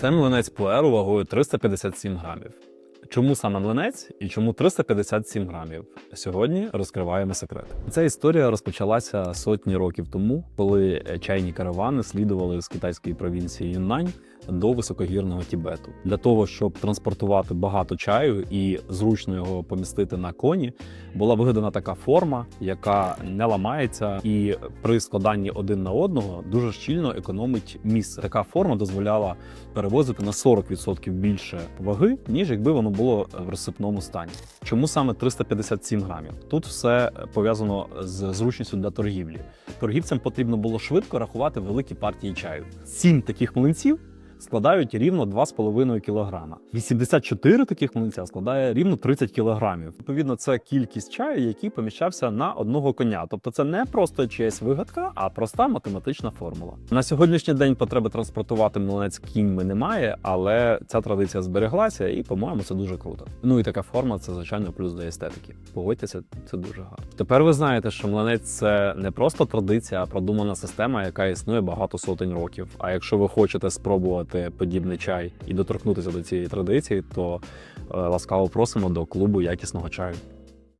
Це млинець пуеру вагою 357 грамів. Чому саме млинець і чому 357 грамів? Сьогодні розкриваємо секрет. Ця історія розпочалася сотні років тому, коли е, чайні каравани слідували з китайської провінції Юннань до високогірного Тібету. Для того щоб транспортувати багато чаю і зручно його помістити на коні, була вигадана така форма, яка не ламається, і при складанні один на одного дуже щільно економить місце. Така форма дозволяла перевозити на 40% більше ваги, ніж якби воно було в розсипному стані. Чому саме 357 грамів? Тут все пов'язано з зручністю для торгівлі. Торгівцям потрібно було швидко рахувати великі партії чаю. Сім таких млинців складають рівно 2,5 кг. 84 таких млинця складає рівно 30 кг. Відповідно, це кількість чаю, який поміщався на одного коня. Тобто це не просто чиясь вигадка, а проста математична формула. На сьогоднішній день потреби транспортувати млинець кіньми немає, але ця традиція збереглася, і, по-моєму, це дуже круто. Ну і така форма це звичайно плюс до естетики. Погодьтеся, це дуже гарно. Тепер ви знаєте, що млинець це не просто традиція, а продумана система, яка існує багато сотень років. А якщо ви хочете спробувати подібний чай і доторкнутися до цієї традиції, то е, ласкаво просимо до клубу якісного чаю.